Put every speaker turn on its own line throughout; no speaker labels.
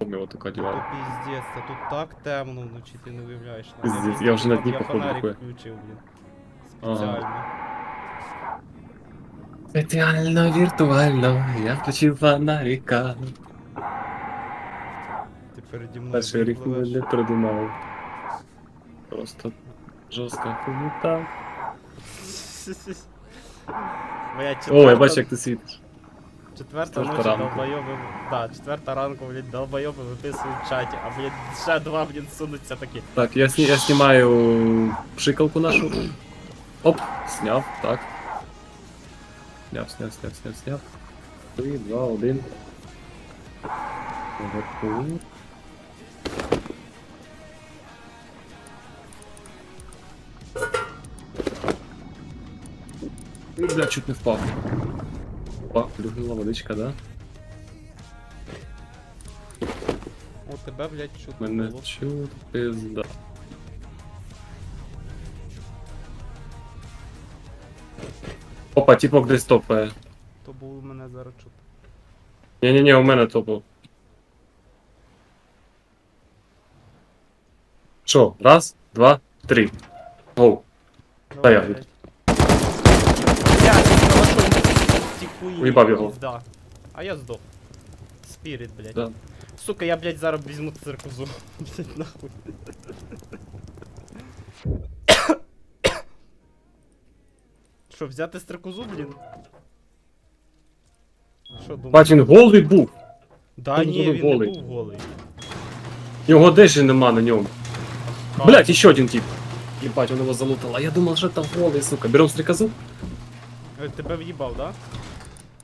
Ми його так
То
одягали.
піздець, це тут так темно вночі, ти не уявляєш.
Пиздец, я вже на дні
Я
походу
фонарик
такой.
включив, блін.
Ага.
Спеціально.
Спеціально, віртуально, я включив фонарика.
Ти переді мною
Перший рік
пливеш.
не придумав. Просто жорстка хуйта.
Моя
О, я
четверта,
бачу, як ти світиш.
Четверта ночі
ранку.
долбойоби, да, четверта ранку, блядь, долбойоби виписують в чаті, а, блядь, ще два, блядь, сунуться такі.
Так, я, сні, я знімаю пшикалку нашу. Оп, сняв, так. Сняв, сняв, сняв, сняв, сняв. Три, два, один. Наверху. Бля, чуть не впав. Опа, плюхнула водичка, да?
О, тебе, блядь, чутно
Мене
було.
чуть пизда. Опа, типок десь топає.
То було мене зараз чутно.
Ні-ні-ні, у мене топав. Що, раз, два, три. Гоу. Та я.
Блядь, хуї.
Уїбав його.
Да. А я здох. Спіріт, блядь.
Да.
Сука, я, блядь, зараз візьму циркузу. Блядь, нахуй. Що, взяти стрикузу, блін? Що думаєш?
Бать, він голий був.
Да
він
ні,
був
він
голий.
не був голий.
Його одежі нема на ньому. Блять, еще один тип. Ебать, он его залутал. А я думал, что там голый, сука. Берем стрекозу?
Е, Тебе в'їбав, да?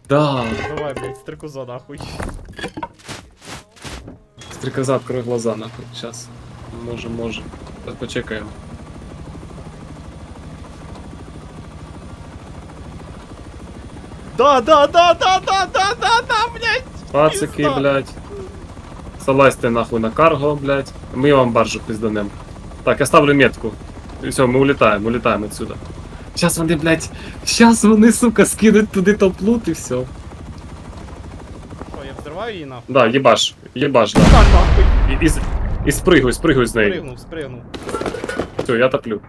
Да.
Давай, блядь, стрикуза нахуй.
Стрекоза, открой глаза, нахуй. Сейчас. Може, може. Сейчас почекаем.
Да, да, да, да, да, да, да, да, блядь!
Пацики,
Пизда.
блядь. Залазьте нахуй на карго, блядь. Мы вам баржу пизданем. Так, я ставлю метку. І все, ми улетаємо, улетаємо отсюда. Сейчас вони, блядь, сейчас вони, сука, скинуть туди топ-лут і все.
Що, я взриваю її нахуй?
Да, єбаш, єбаш, да.
Так, нахуй!
І, і, з- і спригуй, спригуй з неї.
Спригнув, спригнув.
Все, я топлю.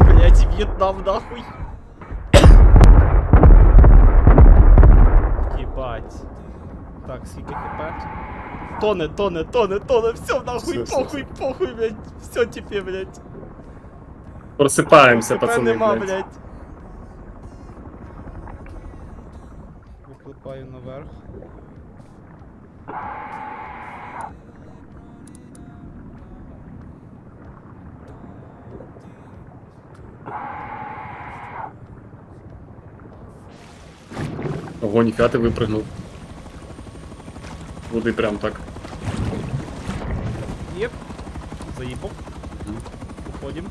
Блять, В'єтнам нахуй. Єбать. Так, скільки хп? Тоне, тоне, тоне, тоне, все нахуй,
Все, все,
похуй, похуй, блять. Все типі, блять.
Просипаємося,
Хп
пацани,
нема,
блядь.
блять. Викликаю наверх.
Ого, ніфіга ти випрыгнув. Води прям так.
Єп. Заїбок. Уходим.